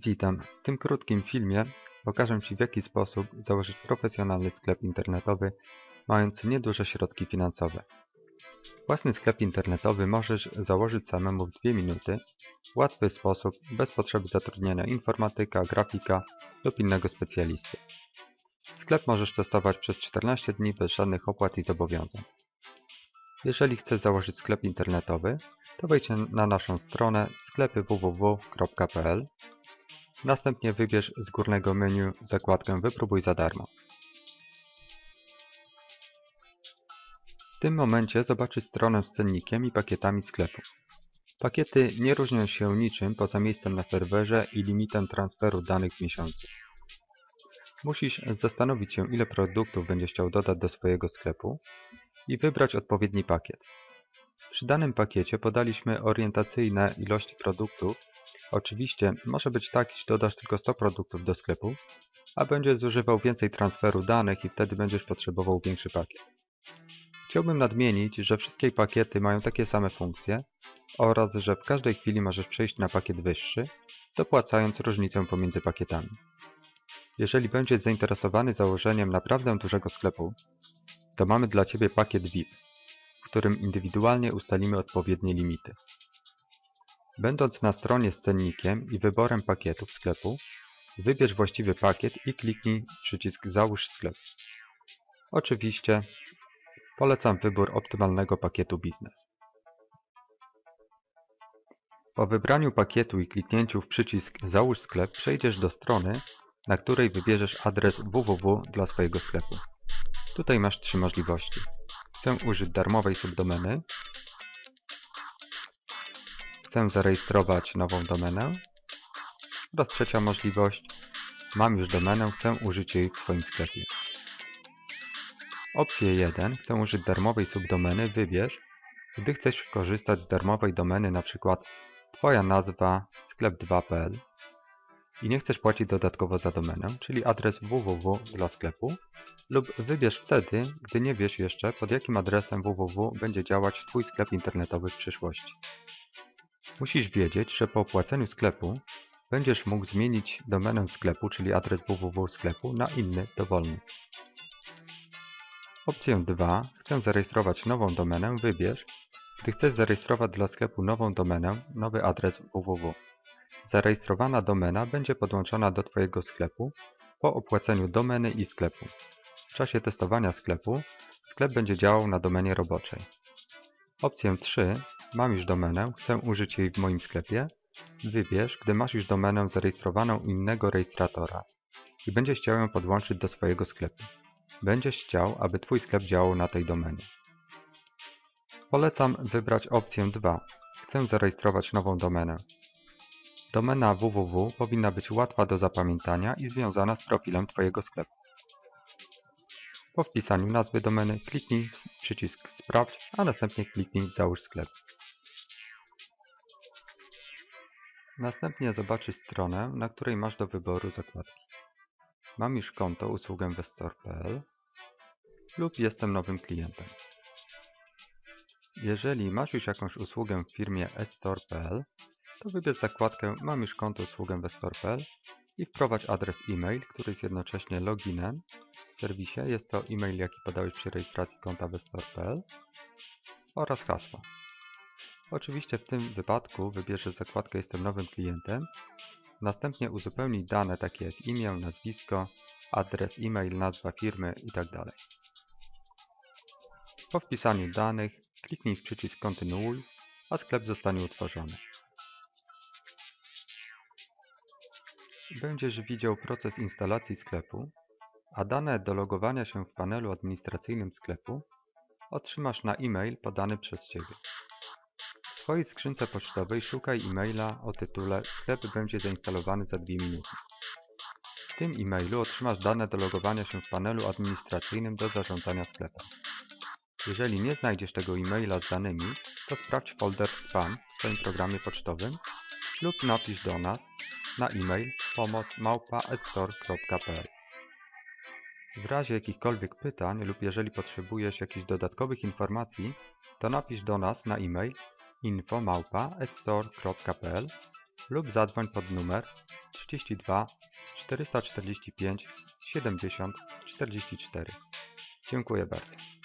Witam. W tym krótkim filmie pokażę Ci w jaki sposób założyć profesjonalny sklep internetowy mając nieduże środki finansowe. Własny sklep internetowy możesz założyć samemu w 2 minuty w łatwy sposób bez potrzeby zatrudnienia informatyka, grafika lub innego specjalisty. Sklep możesz testować przez 14 dni bez żadnych opłat i zobowiązań. Jeżeli chcesz założyć sklep internetowy, to wejdź na naszą stronę sklepy www.pl Następnie wybierz z górnego menu zakładkę Wypróbuj za darmo. W tym momencie zobaczysz stronę z cennikiem i pakietami sklepu. Pakiety nie różnią się niczym poza miejscem na serwerze i limitem transferu danych w miesiącu. Musisz zastanowić się ile produktów będziesz chciał dodać do swojego sklepu i wybrać odpowiedni pakiet. Przy danym pakiecie podaliśmy orientacyjne ilości produktów Oczywiście może być tak, iż dodasz tylko 100 produktów do sklepu, a będziesz zużywał więcej transferu danych i wtedy będziesz potrzebował większy pakiet. Chciałbym nadmienić, że wszystkie pakiety mają takie same funkcje oraz, że w każdej chwili możesz przejść na pakiet wyższy, dopłacając różnicę pomiędzy pakietami. Jeżeli będziesz zainteresowany założeniem naprawdę dużego sklepu, to mamy dla Ciebie pakiet VIP, w którym indywidualnie ustalimy odpowiednie limity. Będąc na stronie z cennikiem i wyborem pakietów sklepu, wybierz właściwy pakiet i kliknij przycisk Załóż sklep. Oczywiście polecam wybór optymalnego pakietu biznes. Po wybraniu pakietu i kliknięciu w przycisk Załóż sklep przejdziesz do strony, na której wybierzesz adres www dla swojego sklepu. Tutaj masz trzy możliwości. Chcę użyć darmowej subdomeny, Chcę zarejestrować nową domenę. Oraz trzecia możliwość. Mam już domenę, chcę użyć jej w swoim sklepie. Opcję 1. Chcę użyć darmowej subdomeny. Wybierz, gdy chcesz korzystać z darmowej domeny, np. Twoja nazwa sklep2.pl i nie chcesz płacić dodatkowo za domenę, czyli adres www dla sklepu, lub wybierz wtedy, gdy nie wiesz jeszcze, pod jakim adresem www będzie działać Twój sklep internetowy w przyszłości. Musisz wiedzieć, że po opłaceniu sklepu będziesz mógł zmienić domenę sklepu, czyli adres www sklepu na inny, dowolny. Opcję 2. Chcę zarejestrować nową domenę. Wybierz, gdy chcesz zarejestrować dla sklepu nową domenę, nowy adres www. Zarejestrowana domena będzie podłączona do Twojego sklepu po opłaceniu domeny i sklepu. W czasie testowania sklepu sklep będzie działał na domenie roboczej. Opcję 3 Mam już domenę, chcę użyć jej w moim sklepie. Wybierz, gdy masz już domenę zarejestrowaną innego rejestratora i będziesz chciał ją podłączyć do swojego sklepu. Będziesz chciał, aby Twój sklep działał na tej domenie. Polecam wybrać opcję 2. Chcę zarejestrować nową domenę. Domena www powinna być łatwa do zapamiętania i związana z profilem Twojego sklepu. Po wpisaniu nazwy domeny kliknij przycisk Sprawdź, a następnie kliknij Załóż sklep. Następnie zobaczysz stronę, na której masz do wyboru zakładki. Mam już konto usługę westor.pl lub jestem nowym klientem. Jeżeli masz już jakąś usługę w firmie estor.pl, to wybierz zakładkę Mam już konto usługę westor.pl i wprowadź adres e-mail, który jest jednocześnie loginem w serwisie. Jest to e-mail, jaki podałeś przy rejestracji konta westor.pl oraz hasło. Oczywiście w tym wypadku wybierzesz zakładkę Jestem nowym klientem. Następnie uzupełnij dane takie jak imię, nazwisko, adres e-mail, nazwa firmy itd. Po wpisaniu danych kliknij w przycisk Kontynuuj, a sklep zostanie utworzony. Będziesz widział proces instalacji sklepu, a dane do logowania się w panelu administracyjnym sklepu otrzymasz na e-mail podany przez Ciebie. Swojej skrzynce pocztowej szukaj e-maila o tytule Sklep będzie zainstalowany za 2 minuty. W tym e-mailu otrzymasz dane do logowania się w panelu administracyjnym do zarządzania sklepem. Jeżeli nie znajdziesz tego e-maila z danymi, to sprawdź folder spam w swoim programie pocztowym lub napisz do nas na e-mail pomoc.małpa.store.pl W razie jakichkolwiek pytań lub jeżeli potrzebujesz jakichś dodatkowych informacji, to napisz do nas na e-mail info.store.pl lub zadzwoń pod numer 32 445 70 44. Dziękuję bardzo.